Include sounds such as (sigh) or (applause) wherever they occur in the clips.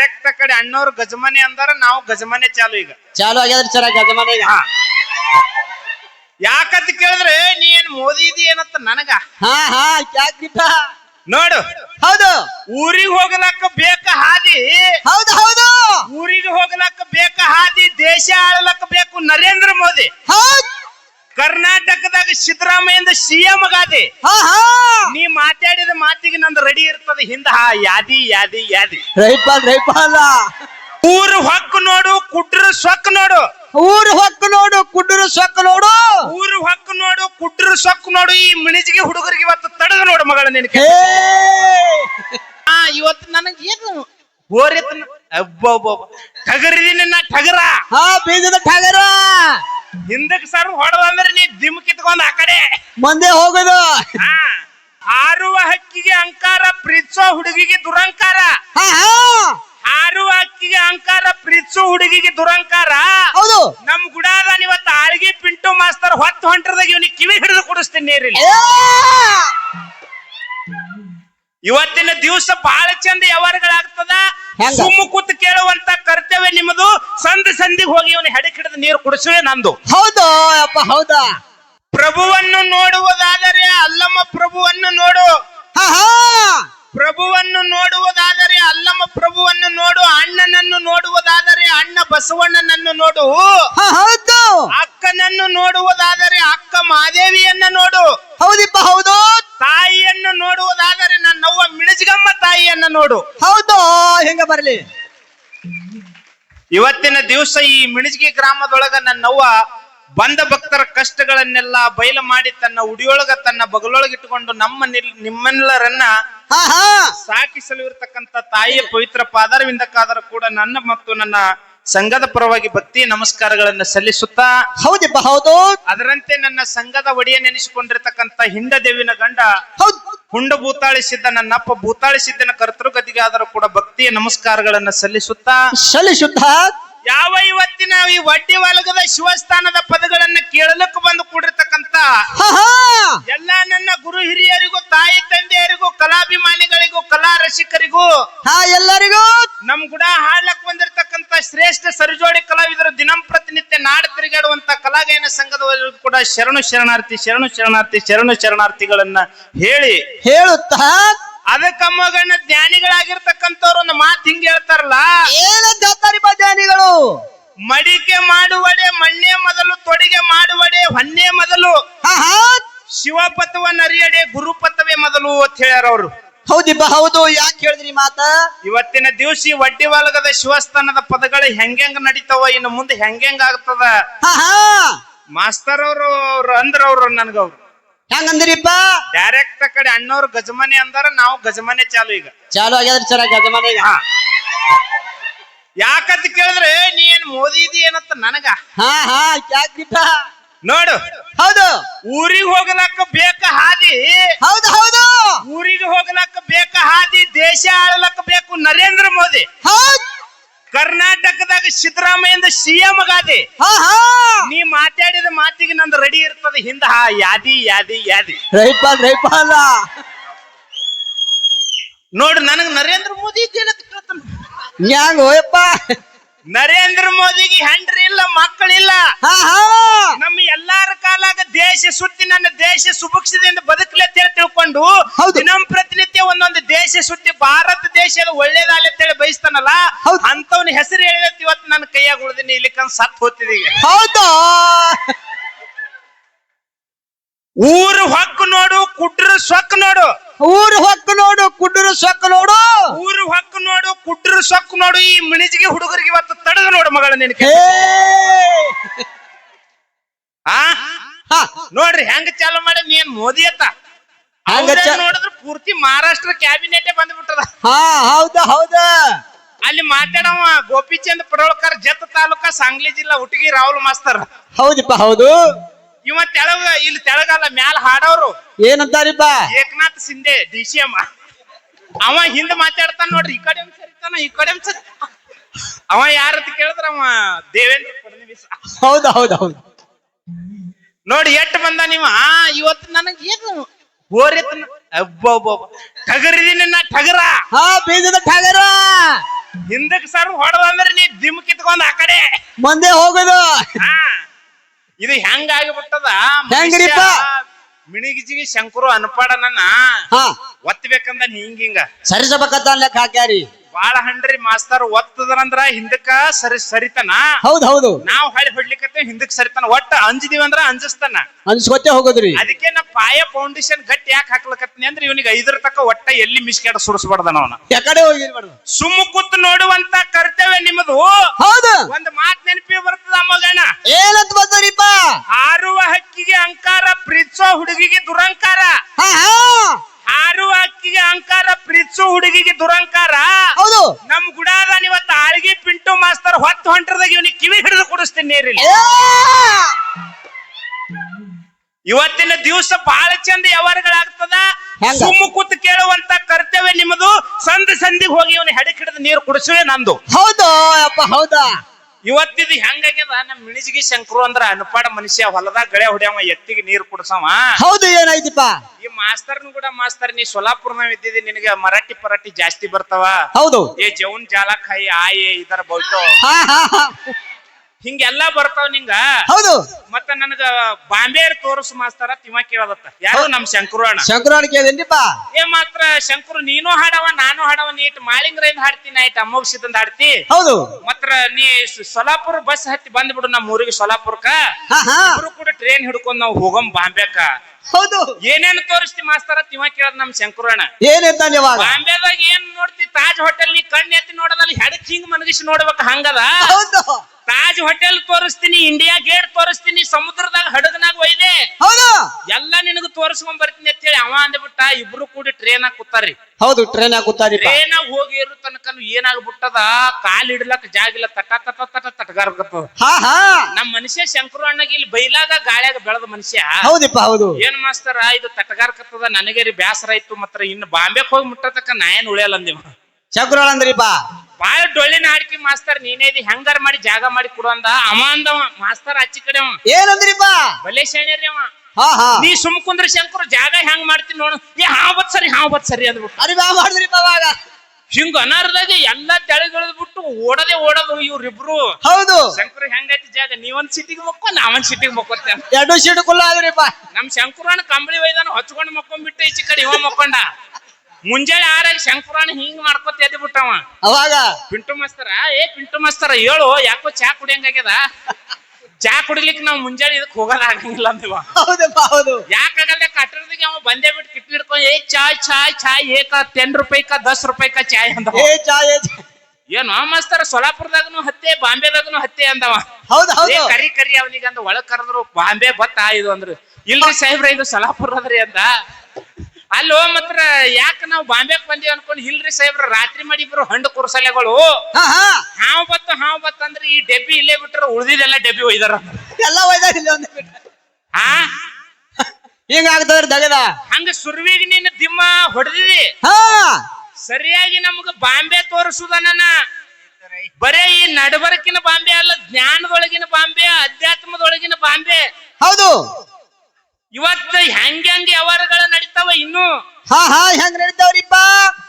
Direct ಆ ಕಡೆ ಅಣ್ಣವ್ರು ಗಜಮನೆ ಅಂದಾರ ನಾವು ಗಜಮನೆ ಚಾಲು ಈಗ. ಚಾಲು ಆಗ್ಯದ್ರಿ ಸರ ಗಜಮನೆ ಈಗ. ಯಾಕಂತ ಕೇಳಿದ್ರೆ ನೀ ಏನ್ ಮೋದಿ ಇದಿ ಏನತ್ತ ನನಗ? ಹಾ ಹಾ ಯಾಕಿಪ್ಪ ನೋಡು. ಹೌದು. ಊರಿಗೆ ಹೋಗ್ಲಕ್ಕ ಬೇಕ ಹಾದಿ. ಹೌದು ಹೌದು. ಊರಿಗೆ ಹೋಗ್ಲಕ್ಕ ಬೇಕ ಹಾದಿ ದೇಶ ಆಳಲಕ್ಕ ಬೇಕು ನರೇಂದ್ರ ಮೋದಿ. ಹೌದ್. ಕರ್ನಾಟಕದಾಗ ಸಿದ್ದರಾಮಯ್ಯ ಸಿಎಂ ಗಾದೆ. ಹಾ ಹಾ. ನೀ ಮಾತಾಡಿದ ಮಾತಿಗೆ ನಂದು ರೆಡಿ ಇರ್ತದ. ಹಿಂದ ಹಾ ಯಾದಿ ಯಾದಿ ಯಾದಿ. ರೈಪಾಲ್ ರೈಪಾಲ. ಊರು ಹೊಕ್ಕು ನೋಡು ಕುಟ್ರ ಸೊಕ್ಕ ನೋಡು. ಊರು ಹೊಕ್ಕು ನೋಡು ಕುಡ್ರ ಸೊಕ್ಕು ನೋಡು. ಊರು ಹೊಕ್ಕು ನೋಡು ಕುಟ್ರ ಸೊಕ್ಕು ನೋಡು. ಈ ಮಿಣಿಜಿಗೆ ಹುಡುಗರಿಗೆ ಇವತ್ತು ತಡೆದು ನೋಡು ಮಗಳ ನಿನಗೆ. ಹೇ. ಇವತ್ತು ನನಗೆ ಏನು ಬೋರಿತ್ ಅಬ್ಬಬ್ಬ ಟಗರಿದೀನಿ ನಾ ಟಗರ. ಹಾ ಬೀಜದ ಠಾಗರ ಹಿಂದಕ್ ಸರ್ ಹೊಡೆದಂದ್ರೆ ನೀ ದಿಮ್ ಕಿತ್ಕೊಂಡ್ ಆ ಕಡೆ. ಮುಂದೆ ಹೋಗೋದು. ಹಾ ಹಾರುವ ಹಕ್ಕಿಗೆ ಅಂಕಾರ ಪ್ರೀತಿಸೋ ಹುಡುಗಿಗೆ ದುರಂಕಾರ. ಹಾ ಹಾ. ಹಾರುವ ಹಕ್ಕಿಗೆ ಅಂಕಾರ ಪ್ರೀತಿಸೋ ಹುಡುಗಿಗೆ ದುರಂಕಾರ. ಹೌದು. ನಮ್ ಗುಡಾದ ಇವತ್ತು ಆಳ್ಗಿ ಪಿಂಟು ಮಾಸ್ತರ್ ಹೊತ್ತು ಹೊಂಟ್ರದಾಗ ಇವನಿಗೆ ಕಿವಿ ಹಿಡಿದು ಕುಡಿಸ್ತೀನಿ ನೀರಿಲ್ಲ. ಏ! ಇವತ್ತಿನ ದಿವಸ ಬಹಳ ಚಂದ ವ್ಯವಹಾರಗಳಾಗ್ತದ. ಹೆಂಗ? ಸುಮ್ಮ ಕೂತ್ ಕೇಳುವಂತ ಕರ್ತವ್ಯ ನಿಮ್ಮದು. ಸಂಧಿಗೆ ಹೋಗಿ ಇವನು ಹೆಡೆ ಹಿಡಿದು ನೀರು ಕುಡಿಸುವೆ ನಂದು. ಹೌದು ಅಪ್ಪ ಹೌದಾ. ಪ್ರಭುವನ್ನು ನೋಡುವುದಾದರೆ ಅಲ್ಲಮ್ಮ ಪ್ರಭುವನ್ನು ನೋಡು. ಹಾ ಹಾ. ಪ್ರಭುವನ್ನು ನೋಡುವುದಾದರೆ ಅಲ್ಲಮ್ಮ ಪ್ರಭುವನ್ನು ನೋಡು. ಅಣ್ಣನನ್ನು ನೋಡುವುದಾದರೆ ಅಣ್ಣ ಬಸವಣ್ಣನನ್ನು ನೋಡು. ಹಾ ಹೌದು. ಅಕ್ಕನನ್ನು ನೋಡುವುದಾದರೆ ಅಕ್ಕ ಮಾದೇವಿಯನ್ನ ನೋಡು. ಹೌದಿಪ್ಪ ಹೌದು. ತಾಯಿಯನ್ನು ನೋಡುವುದಾದರೆ ನನ್ನವ್ವ ಮಿಣಜಿಗಮ್ಮ ತಾಯಿಯನ್ನ ನೋಡು. ಹೌದು ಹೆಂಗ ಬರ್ಲಿ? ಇವತ್ತಿನ ದಿವಸ ಈ ಮಿಣಜಿಗಿ ಗ್ರಾಮದೊಳಗ ನನ್ನವ್ವ ಬಂದ ಭಕ್ತರ ಕಷ್ಟಗಳನ್ನೆಲ್ಲ ಬಯಲು ಮಾಡಿ ತನ್ನ ಉಡಿಯೊಳಗ ತನ್ನ ಬಗಲೊಳಗಿಟ್ಟುಕೊಂಡು ನಮ್ಮ ನಿಮ್ಮೆಲ್ಲರನ್ನ ಸಾಕಿಸಲು ಇರತಕ್ಕಂತ ತಾಯಿಯ ಪವಿತ್ರ ಪಾದರವಿಂದಕ್ಕಾದರೂ ಕೂಡ ನನ್ನ ಮತ್ತು ನನ್ನ ಸಂಘದ ಪರವಾಗಿ ಭಕ್ತಿ ನಮಸ್ಕಾರಗಳನ್ನ ಸಲ್ಲಿಸುತ್ತಾ ಹೌದಪ್ಪ ಹೌದು. ಅದರಂತೆ ನನ್ನ ಸಂಘದ ಒಡೆಯ ನೆನೆಸಿಕೊಂಡಿರ್ತಕ್ಕಂತ ಹಿಂದ ದೇವಿನ ಗಂಡ ಹೌದು. ಹುಂಡ ಭೂತಾಳಿಸಿದ್ದ ನನ್ನಪ್ಪ ಭೂತಾಳಿಸಿದ್ದನ ಕರ್ತೃಗತಿಗೆ ಆದರೂ ಕೂಡ ಭಕ್ತಿಯ ನಮಸ್ಕಾರಗಳನ್ನ ಸಲ್ಲಿಸುತ್ತಾ ಸಲ್ಲಿಸುತ್ತಾ ಯಾವ ಇವತ್ತಿನ ಈ ವಡ್ಡಿ ಒಲಗದ ಶಿವಸ್ಥಾನದ ಪದಗಳನ್ನ ಕೇಳಲಕ್ಕೆ ಬಂದು ಕೂಡಿರ್ತಕ್ಕಂತ ಎಲ್ಲ ನನ್ನ ಗುರು ಹಿರಿಯರಿಗೂ ತಾಯಿ ತಂದೆಯರಿಗೂ ಕಲಾಭಿಮಾನಿಗಳಿಗೂ ಕಲಾ ರಸಿಕರಿಗೂ ಎಲ್ಲರಿಗೂ ನಮ್ ಗುಡ ಹಾಡ್ಲಕ್ ಬಂದಿರತಕ್ಕಂತ ಶ್ರೇಷ್ಠ ಸರಿಜೋಡಿ ಕಲಾವಿದರು ದಿನಂ ಕಲಾಗಾಯನ ಸಂಘದವರಿಗೂ ಕೂಡ ಶರಣು ಶರಣಾರ್ಥಿ ಶರಣು ಶರಣಾರ್ಥಿ ಶರಣು ಶರಣಾರ್ಥಿಗಳನ್ನ ಹೇಳಿ. ಹೇಳುತ್ತಾ? ಮಗನ ಜ್ಞಾನಿಗಳಾಗಿರ್ತಕ್ಕಂಥವ್ರು ಒಂದು ಮಾತು ಹಿಂಗೆ ಹೇಳ್ತಾರಲ್ಲ? ಏನಂತ ಹೇಳ್ತಾರಿಪ್ಪ ಜ್ಞಾನಿಗಳು? ಮಡಿಕೆ ಮಾಡುವಡೆ ಮಣ್ಣೆ ಮೊದಲು ತೊಡಿಗೆ ಮಾಡುವಡೆ ಹೊನ್ನೆ ಮೊದಲು. ಶಿವಪಥವ ನರಿಯಡೆ ಗುರುಪಥವೇ ಮೊದಲು ಅಂತ ಹೇಳ್ಯಾರ ಅವರು. ಹೌದಿಪ್ಪ ಹೌದು. ಯಾಕೆ ಹೇಳಿದ್ರಿ ಮಾತ? ಇವತ್ತಿನ ದಿವಸ ವಡ್ಡಿ ವಾಲಗದ ಶಿವಸ್ಥಾನದ ಪದಗಳು ಹೆಂಗೆಂಗ್ ನಡೀತಾವ ಇನ್ನು ಮುಂದೆ ಹೆಂಗೆಂಗ್ ಆಗ್ತದ? ಮಾಸ್ತರ್ ಅವರು ಅವ್ರು ಅಂದ್ರ ಅವ್ರು ನನ್ಗವ್ರು ಹೆಂಗಂದ್ರಿಪ್ಪ? ಡೈರೆಕ್ಟ್ ಕಡೆ ಅಣ್ಣವ್ರು ಗಜಮನೆ ಅಂದಾರ ನಾವು ಗಜಮನೆ ಚಾಲು ಈಗ. ಚಾಲು ಆಗ್ಯದ್ರಿ ಸರ ಗಜಮನೆ ಹಾ. ಯಾಕಂತ ಕೇಳಿದ್ರೆ ನೀ ಏನ್ ಮೋದಿ ಇದಿ ಏನತ್ತ ನನಗ? ಹಾ ಹಾ ಯಾಕ್ರಿಪ್ಪ? ನೋಡು. ಹೌದು. ಊರಿಗೆ ಹೋಗ್ಲಕ್ಕ ಬೇಕ ಹಾದಿ. ಹೌದು ಹೌದು. ಊರಿಗೆ ಹೋಗ್ಲಕ್ಕ ಬೇಕ ಹಾದಿ ದೇಶ ಆಳಲಕ್ಕ ಬೇಕು ನರೇಂದ್ರ ಮೋದಿ. ಹೌದ್. ಕರ್ನಾಟಕದಾಗ ಸಿದ್ದರಾಮಯ್ಯ ಸಿಎಂ ಗಾದೆ. ಹಾ ಹಾ. ನೀ ಮಾತಾಡಿದ ಮಾತಿಗೆ ನಂದು ರೆಡಿ ಇರ್ತದ. ಹಿಂದ ಹಾ ಯಾದಿ ಯಾದಿ ಯಾದಿ. ರೈಪಾಲ್ ರೈಪಾಲ ನೋಡು ನನಗ್ ನರೇಂದ್ರ ಮೋದಿ ನ್ಯಾಂಗ ಹೋಯಪ್ಪ. ನರೇಂದ್ರ ಮೋದಿಗೆ ಹೆಂಡ್ರಿ ಇಲ್ಲ ಮಕ್ಕಳಿಲ್ಲ ಹಾ ಹಾ. ನಮ್ಮ ಎಲ್ಲಾರ ಕಾಲಾಗ ದೇಶ ಸುತ್ತಿ ನನ್ನ ದೇಶ ಸುಭಿಕ್ಷದಿಂದ ಬದುಕಲಿ ಅಂತ ಹೇಳಿ ತಿಳ್ಕೊಂಡು ಹೌದು. ದಿನಂ ಪ್ರತಿನಿತ್ಯ ಒಂದೊಂದು ದೇಶ ಸುತ್ತಿ ಭಾರತ ದೇಶ ಒಳ್ಳೇದಾಗಲಿ ಅಂತ ಹೇಳಿ ಬಯಸ್ತಾನಲ್ಲ ಹೌದು. ಅಂತವನ ಹೆಸರು ಹೇಳಿದ ಇವತ್ತು ನನ್ನ ಕೈಯಾಗ ಉಳಿದಿನಿ ಇಲ್ಲಿಕಂದ್ ಸತ್ ಹೋಗ್ತಿದೀಗ ಹೌದಾ? ಊರು ಹೊಕ್ಕು ನೋಡು ಕುಟ್ರ ಸೊಕ್ಕ ನೋಡು. ಊರು ಹೊಕ್ಕು ನೋಡು ಕುಡ್ರು ಸೊಕ್ಕು ನೋಡು. ಊರು ಹೊಕ್ಕು ನೋಡು ಕುಟ್ರ ಸೊಕ್ಕು ನೋಡು. ಈ ಮಿಣಿಜಿಗೆ ಹುಡುಗರಿಗೆ ಇವತ್ತು ತಡೆದು ನೋಡು ಮಗಳ ನಿನಗೆ ಹೇ ಆ? ಹಾ. ನೋಡ್ರಿ ಹೆಂಗ ಚಾಲು ಮಾಡಿ ನೀನ್ ಮೋದಿ ಅತ್ತ. ನೋಡಿದ್ರು ನೋಡಿದ್ರೆ ಪೂರ್ತಿ ಮಹಾರಾಷ್ಟ್ರ ಕ್ಯಾಬಿನೆಟ್ ಬಂದ್ಬಿಟ್ಟದ. ಹಾ ಹೌದಾ ಹೌದ. ಅಲ್ಲಿ ಮಾತಾಡವ ಗೋಪಿಚಂದ್ ಪಡೋಳ್ಕರ್ ಜತ್ ತಾಲೂಕ ಸಾಂಗ್ಲಿ ಜಿಲ್ಲಾ ಹುಟ್ಟಿಗಿ ರಾಹುಲ್ ಮಾಸ್ತರ್. ಹೌದಪ್ಪ ಹೌದು. ಇವ ತೆಳಗ ಇಲ್ಲಿ ತೆಳಗಲ್ಲ ಮ್ಯಾಲ ಹಾಡೋರು ಏನಂತಾರಿಪ್ಪ? Eknath Shinde D C M ಅವ ಹಿಂದ್ ಮಾತಾಡ್ತಾನ ನೋಡ್ರಿ ಈ ಕಡೆ ಒಂದ್ ಸರಿತಾನ ಈ ಕಡೆ ಒಂದ್ ಸರಿ ಅವ ಯಾರತ್ ಕೇಳಿದ್ರ ಅವ ದೇವೇಂದ್ರ ಫಡ್ನವೀಸ್. ಹೌದು ಹೌದು ಹೌದು. ನೋಡಿ ಎಷ್ಟ್ ಬಂದ ನೀವ? ಆ ಇವತ್ತು ನನಗೆ ಏನು? ಬೋರ್ ಟಗರಿದೀನಿ ನಾ ಟಗರ ಹಾ ಬೀಜದ ಠಾಗರ. ಸರ ಸರ್ ಹೊಡೆದಂದ್ರೆ ನೀ ದಿಮ್ ಕಿತ್ಕೊಂಡ್ ಆ ಕಡೆ. ಮುಂದೆ ಹೋಗುದು. ಹಾ. ಇದು ಹೆಂಗ ಆಗಿಬಿಟ್ಟದ? ಹೆಂಗ್ರಿಪ್ಪ? ಮಿಣಿಗಿಜಿಗಿ ಶಂಕರು ಅನ್ಪಾಡನನ್ನ. ಹಾ. ಒತ್ತಬೇಕಂದ ಹಿಂಗ ಹಿಂಗ. ಸರಿಸಬೇಕಂತ ಲೆಕ್ಕ ಹಾಕ್ಯಾರಿ. ಬಾಳ ಹಂಡ್ರಿ ಮಾಸ್ತರ್ ಒತ್ತದ್ರಂದ್ರ ಹಿಂದಕ್ಕ ಸರಿ ಸರಿತನ. ಹೌದ್ ಹೌದು. ನಾವ್ ಹಳ್ಳಿ ಹೊಡ್ಲಿಕತ್ತೆ ಹಿಂದಕ್ ಸರಿತನ. ಒಟ್ಟ ಅಂಜಿದೀವಿ ಅಂದ್ರ ಅಂಜಿಸ್ತಾನ. ಅನ್ಸ್ಕೊತೆ ಹೋಗೋದ್ರಿ. ಅದಕ್ಕೆ ನಾ ಪಾಯ ಫೌಂಡೇಶನ್ ಗಟ್ಟಿ ಯಾಕೆ ಹಾಕ್ಲಕತ್ತೀನಿ ಅಂದ್ರೆ ಇವನಿಗೆ ಐದರ ತಕ್ಕ ಒಟ್ಟ ಎಲ್ಲಿ ಮಿಸ್ಕೇಟ್ ಸುಡಿಸ್ಬಾರ್ದನ ಅವನ. ಯಾಕಡೆ ಹೋಗಿರ್ಬಾರ್ದು ಸುಮ್ಮ ಕೂತ್ ನೋಡುವಂತ ಕರ್ತವ್ಯ ನಿಮ್ಮದು ಹೌದು. ಒಂದ್ ಮಾತ್ ನೆನಪಿ ಬರ್ತದ ಮಗಣ. ಏನಂತ ಬಂದ್ರಿಪ್ಪ? ಹಾರುವ ಹಕ್ಕಿಗೆ ಅಂಕಾರ ಪ್ರೀತಿಸೋ ಹುಡುಗಿಗೆ ದುರಂಕಾರ. ಹಾ ಅಕ್ಕಿಗೆ ಅಹಂಕಾರ ಪ್ರೀತಿಸು ಹುಡುಗಿಗೆ ದುರಂಕಾರ ಹೌದು. ನಮ್ ಗುಡಾದ ಇವತ್ತು ಆಳ್ಗಿ ಪಿಂಟು ಮಾಸ್ತರ್ ಹೊತ್ತು ಹೊಂಟ್ರದಾಗ ಇವನಿಗೆ ಕಿವಿ ಹಿಡಿದು ಕುಡಿಸ್ತೀನಿ ನೀರಿಲ್ಲ. ಇವತ್ತಿನ ದಿವಸ ಬಹಳ ಚಂದ ವ್ಯವಹಾರಗಳಾಗ್ತದ. ಹೆಂಗ? ಸುಮ್ಮ ಕೂತ್ ಕೇಳುವಂತ ಕರ್ತವ್ಯ ನಿಮ್ಮದು ಸಂದ್ ಸಂದಿಗೆ ಹೋಗಿ ಇವನು ಹೆಡಕ್ ಹಿಡಿದು ನೀರು ಕುಡಿಸುವೆ ನಂದು. ಹೌದು ಅಪ್ಪ ಹೌದಾ? ಇವತ್ತಿದು ಹೆಂಗಾಗ್ಯದ ನಮ್ ಮಿಣಿಜಿಗಿ ಶಂಕರು ಅಂದ್ರ ಅನುಪಾಡ ಮನುಷ್ಯ ಹೊಲದಾಗ ಗಳೆ ಹೊಡ್ಯಾವ ಎತ್ತಿಗೆ ನೀರ್ ಕುಡಸವಾ. ಹೌದು ಏನಾಯ್ತಿಪ್ಪ? ಈ ಮಾಸ್ತರ್ನು ಕೂಡ ಮಾಸ್ತರ್ ನೀ ಸೊಲಾಪುರ್ನಾವ್ ಇದ್ದಿದ್ದೀನಿ ನಿನಗೆ ಮರಾಠಿ ಪರಾಠಿ ಜಾಸ್ತಿ ಬರ್ತಾವ. ಹೌದು. ಏ ಜೌನ್ ಜಾಲಕಾಯಿ ಆಯೆ ಇದರ ಹಾ. ಹಿಂಗೆಲ್ಲಾ ಬರ್ತಾವ ನಿಂಗ? ಹೌದು. ಮತ್ತ ನನಗ ಬಾಂಬೆ ತೋರಿಸು ಮಾಸ್ತರ ತಿಮ್ಮ ಕೇಳದತ್ತ. ಯಾರು ನಮ್ ಶಂಕರು ಅಣ್ಣ ಶಂಕರಾಣ ಏ ಮಾತ್ರ ಶಂಕರು ನೀನು ಹಾಡವ ನಾನು ಹಾಡವ ನೀಟ್ ಮಾಳಿಂಗ್ರೈನ್ ಹಾಡ್ತೀನಿ ಆಯ್ತು ಅಮ್ಮೋಗ್ಸಿದಂದ ಹಾಡ್ತಿ? ಹೌದು. ಮಾತ್ರ ನೀ ಸ- ಸೊಲಾಪುರ ಬಸ್ ಹತ್ತಿ ಬಂದ್ಬಿಡು ನಮ್ಮ ಊರಿಗೆ ಸೊಲಾಪುರಕ್ಕ. ಹಾ ಹಾ. ಇಬ್ರು ಕೂಡ ಟ್ರೈನ್ ಹಿಡ್ಕೊಂಡ್ ನಾವು ಹೋಗಮ್ ಬಾಂಬೆಕ ಹೌದು. ಏನೇನು ತೋರಿಸ್ತಿ ಮಾಸ್ತರ ತಿಮ್ಮ ಕೇಳದ್ ನಮ್ ಶಂಕರು ಅಣ್ಣ ಏನಿದ್ದಾನೆ ಇವಾಗ? ಬಾಂಬೆದಾಗ ಏನ್ ನೋಡ್ತಿ ತಾಜ್ ಹೋಟೆಲ್ ನೀ ಕಣ್ಣೆತ್ತಿ ಎತ್ತಿ ನೋಡೋದಲ್ಲಿ ಹೆಡಕ್ ಹಿಂಗ್ ಮನಗಿಸಿ ನೋಡ್ಬೇಕ ಹಂಗದ? ಹೌದು. ತಾಜ್ ಹೋಟೆಲ್ ತೋರಿಸ್ತೀನಿ ಇಂಡಿಯಾ ಗೇಟ್ ತೋರಿಸ್ತೀನಿ ಸಮುದ್ರದಾಗ ಹಡಗನಾಗ ಒಯ್ದೆ. ಹೌದು. ಎಲ್ಲ ನಿನಗ ತೋರಿಸ್ಕೊಂಡ್ ಬರ್ತೀನಿ ಅಂತ ಹೇಳಿ ಅವ ಅಂದ್ಬಿಟ್ಟ ಇಬ್ರು ಕೂಡಿ ಟ್ರೈನ್ ಆಗ ಕೂತಾರ್ರಿ. ಹೌದು ಟ್ರೈನ್ ಕೂತಾರಿ ಟ್ರೈನ್ ಆಗ ಹೋಗಿ ಇರು ತನಕ ಏನಾಗ್ಬಿಟ್ಟದ ಕಾಲ್ ಇಡ್ಲಕ್ ಜಾಗಿಲ್ಲ ತಟ ತಟ ತಟ ತಟಗಾರ್ಗತ್ತದ ಹಾ ನಮ್ ಮನುಷ್ಯ ಶಂಕರು ಅಣ್ಣಗೆ ಇಲ್ಲಿ ಬೈಲಾಗ ಗಾಳ್ಯಾಗ ಬೆಳೆದ ಮನುಷ್ಯ. ಹೌದಪ್ಪ ಹೌದು. ಏನ್ ಮಾಸ್ತರ ಇದು ತಟಗಾರ್ಕತ್ತದ ನನಗೆ ರೀ ಬ್ಯಾಸರ ಆಯ್ತು ಮತ್ತ ಇನ್ನು ಬಾಂಬೆಕ್ ಹೋಗಿ ಮುಟ್ಟತಕ್ಕ ನಾ ಏನ್ ಉಳಿಯಲ್ಲ ಅಂದಿವ ಶಂಕರಾಳ ಅಂದ್ರಿಪ್ಪ ಬಾಳ ಡೊಳ್ಳಿನ ಆಡ್ಕಿ ಮಾಸ್ತರ್ ನೀನೇ ಇದು ಹೆಂಗಾರ ಮಾಡಿ ಜಾಗ ಮಾಡಿ ಕೊಡು ಅಂದ. ಅವ ಅಂದವ ಮಾಸ್ತರ್ ಆಚಿ ಕಡೆ ಅವ. ಏನಂದ್ರಿಪ್ಪ ಬಲೆ ಶಾಣ್ಯರಿ ಅವ. ಹಾ ಹಾ. ನೀ ಸುಮ್ ಕುಂದ್ರ ಶಂಕರ್ ಜಾಗ ಹೆಂಗ್ ಮಾಡ್ತೀನಿ ನೋಡು. ಏ ಹಾವ್ ಬತ್ ಸರಿ ಹಾವ್ ಬತ್ ಸರಿ ಅಂದ್ಬಿಟ್ಟು. ಅರಿ ಬಾ ಮಾಡಿದ್ರಿಪ್ಪ ಅವಾಗ. ಹಿಂಗ ಅನಾರದಾಗ ಎಲ್ಲಾ ಬಿಟ್ಟು ಓಡದೆ ಓಡೋದು ಇವ್ರಿಬ್ರು. ಹೌದು. ಶಂಕರ್ ಹೆಂಗೈತಿ ಜಾಗ ನೀವೊಂದ್ ಸಿಟಿಗೆ ಮಕ್ಕೊ ನಾವೊಂದ್ ಸಿಟಿಗೆ ಮಕ್ಕೋತೇವ ಎರಡು ಸೀಟು ಕುಲ್ಲ ಆದ್ರಿಪ್ಪ ನಮ್ ಶಂಕರಾಣ ಕಂಬಳಿ ಒಯ್ದಾನ ಮಕ್ಕೊಂಡ್ ಮಕ್ಕೊಂಡ್ಬಿಟ್ಟು ಈಚೆ ಕಡೆ ಇವ ಮಕ್ಕೊಂಡ. ಮುಂಜಾನೆ ಆರ ಶಂಕರಾಣ ಹಿಂಗ್ ಮಾಡ್ಕೊತ ಎದ್ದು ಬಿಟ್ಟವ. ಅವಾಗ? ಪಿಂಟು ಮಾಸ್ತರ ಏ ಪಿಂಟು ಮಾಸ್ತರ ಹೇಳು ಯಾಕೋ ಚಾ ಕುಡಿಯಂಗಾಗ್ಯದ ಚಾ ಕುಡಿಲಿಕ್ಕೆ ನಾವು ಮುಂಜಾನೆ ಇದಕ್ ಹೋಗೋದ ಆಗಂಗಿಲ್ಲ ಅಂದಿವ. ಹೌದಪ್ಪ ಹೌದು. ಯಾಕಾಗಲ್ಲ ಕಟ್ಟಡದಿಗೆ ಅವ ಬಂದೇ ಬಿಟ್ಟು ಕಿಟ್ಲಿ ಹಿಡ್ಕೊಂಡು ಏ ಚಾಯ್ ಚಾಯ್ ಚಾಯ್ ಏಕ ಟೆನ್ ರೂಪಾಯಿ ಕ ದಸ್ ರೂಪಾಯಿ ಕ ಚಾಯ್ ಅಂದ ಏ ಚಾ ಏ ಚಾ. ಏನು ಮಾಸ್ತರ ಸೊಲಾಪುರದಾಗನು ಹತ್ತೆ ಬಾಂಬೆದಾಗನು ಹತ್ತೆ ಅಂದವ. ಹೌದು ಹೌದು. ಕರಿ ಕರಿ ಅವನಿಗೆ ಅಂದ ಒಳಗ್ ಕರೆದ್ರು ಬಾಂಬೆ ಬತ್ತ ಇದು ಅಂದ್ರು. ಇಲ್ರಿ ಸಾಹೇಬ್ರ ಇದು ಸೊಲಾಪುರ ಅದ್ರಿ ಅಂದ. ಅಲ್ಲೋ ಮಾತ್ರ ಯಾಕ ನಾವು ಬಾಂಬೆಕ್ ಬಂದೀವಿ ಅನ್ಕೊಂಡು ಇಲ್ರಿ ಸಾಹೇಬ್ರ? ರಾತ್ರಿ ಮಾಡಿ ಇಬ್ರು ಹಂಡು ಕುರ್ಸಲೆಗಳು ಹಾ ಹಾ. ಹಾವ್ ಬತ್ತು ಹಾವ್ ಬತ್ತ ಅಂದ್ರೆ ಈ ಡೆಬ್ಬಿ ಇಲ್ಲೇ ಬಿಟ್ರ ಉಳಿದಿದೆಲ್ಲ ಡೆಬ್ಬಿ ಒಯ್ದಾರ. ಎಲ್ಲ ಒಯ್ದಾರ ಇಲ್ಲ ಒಂದು ಬಿಟ್ಟು ಹಾ? ಹಿಂಗ ಆಗ್ತದ್ರಿ ದಗದ? ಹಂಗ ಸುರ್ವಿಗ ನಿನ್ನ ದಿಮ್ಮ ಹೊಡೆದಿದಿ? ಹಾ. ಸರಿಯಾಗಿ ನಮ್ಗ ಬಾಂಬೆ ತೋರಿಸುದ ನನ್ನ ಬರೇ ಈ ನಡಬರಕಿನ ಬಾಂಬೆ ಅಲ್ಲ ಜ್ಞಾನದೊಳಗಿನ ಬಾಂಬೆ ಅಧ್ಯಾತ್ಮದೊಳಗಿನ ಬಾಂಬೆ. ಹೌದು. ಇವತ್ತ ಹೆಂಗ್ ಹೆಂಗ್ ವ್ಯವಹಾರಗಳ ನಡೀತಾವ ಇನ್ನು? ಹಾ ಹಾ ಹೆಂಗ್ ನಡೀತಾವ್ರಿಪ್ಪ?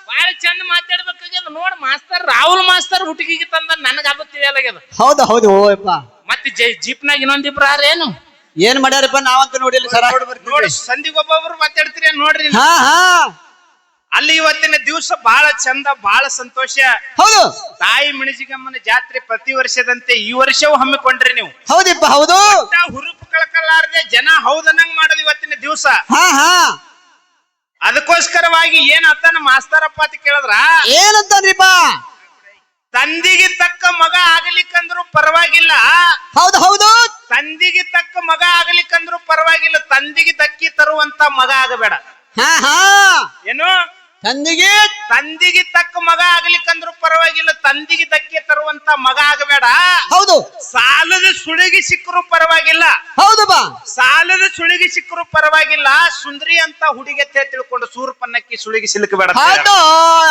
ಬಾಳ ಚಂದ ಮಾತಾಡ್ಬೇಕಾಗ್ಯದ. ನೋಡ್ ಮಾಸ್ತರ್ ರಾಹುಲ್ ಮಾಸ್ತರ್ ಹುಟ್ಟಿಗೆ ತಂದ ನನಗ ಅದು ತಿಳಿಯಲಾಗ್ಯದ. ಹೌದು ಹೌದು ಓಯಪ್ಪ. ಮತ್ತೆ ಜೈ- ಜೀಪ್ನಾಗ ಇನ್ನೊಂದಿಬ್ರು ಯಾರೇನು ಏನ್? ಮಾಡ್ಯಾರಪ್ಪ ನಾವಂತೂ ನೋಡಿಲ್ಲ ಸರ. ನೋಡಿ ಸಂದಿಗೊಬ್ಬೊಬ್ರು ಮಾತಾಡ್ತೀರಿ ನೋಡ್ರಿ ಹಾ ಹಾ. ಅಲ್ಲಿ ಇವತ್ತಿನ ದಿವಸ ಬಹಳ ಚಂದ ಬಹಳ ಸಂತೋಷ. ಹೌದು. ತಾಯಿ ಮಿಣಿಜಿಗಮ್ಮನ ಜಾತ್ರೆ ಪ್ರತಿ ವರ್ಷದಂತೆ ಈ ವರ್ಷವೂ ಹಮ್ಮಿಕೊಂಡ್ರಿ ನೀವು. ಹೌದಿಪ್ಪ ಹೌದು. ಹುರುಪು ಕಳ್ಕಲಾರ್ದೆ ಜನ ಹೌದನ್ನಂಗ್ ಮಾಡೋದು ಇವತ್ತಿನ ದಿವಸ. ಹಾ ಹಾ. ಅದಕ್ಕೋಸ್ಕರವಾಗಿ ಏನ್ ನಮ್ಮ ಮಾಸ್ತರಪ್ಪ ಅಂತ ಕೇಳಿದ್ರ? ಏನಂತಾನ್ರಿಪ್ಪ ತಂದಿಗೆ ತಕ್ಕ ಮಗ ಆಗಲಿಕ್ಕಂದ್ರು ಪರವಾಗಿಲ್ಲ. ಹೌದು ಹೌದು. ತಂದಿಗೆ ತಕ್ಕ ಮಗ ಆಗಲಿಕ್ಕಂದ್ರು ಪರವಾಗಿಲ್ಲ. ತಂದಿಗೆ ತಕ್ಕಿ ತರುವಂತ ಮಗ ಆಗಬೇಡ. ಹಾ ಹಾ. ಏನು? ತಂದಿಗೆ ತಂದಿಗೆ ತಕ್ಕ ಮಗ ಆಗ್ಲಿಕ್ಕಂದ್ರೂ ಪರವಾಗಿಲ್ಲ ತಂದಿಗೆ ಧಕ್ಕೆ ತರುವಂತ ಮಗ ಆಗಬೇಡ. ಹೌದು. ಸಾಲದ ಸುಳಿಗೆ ಸಿಕ್ಕರೂ ಪರವಾಗಿಲ್ಲ. ಹೌದು ಬಾ. ಸಾಲದ ಸುಳಿಗೆ ಸಿಕ್ಕರೂ ಪರವಾಗಿಲ್ಲ. ಸುಂದ್ರಿ ಅಂತ ಹುಡುಗಿ ತಿಳ್ಕೊಂಡು ಸೂರ್ಪನ್ನಕ್ಕಿ ಸುಳಿಗೆ ಸಿಲುಕಬೇಡ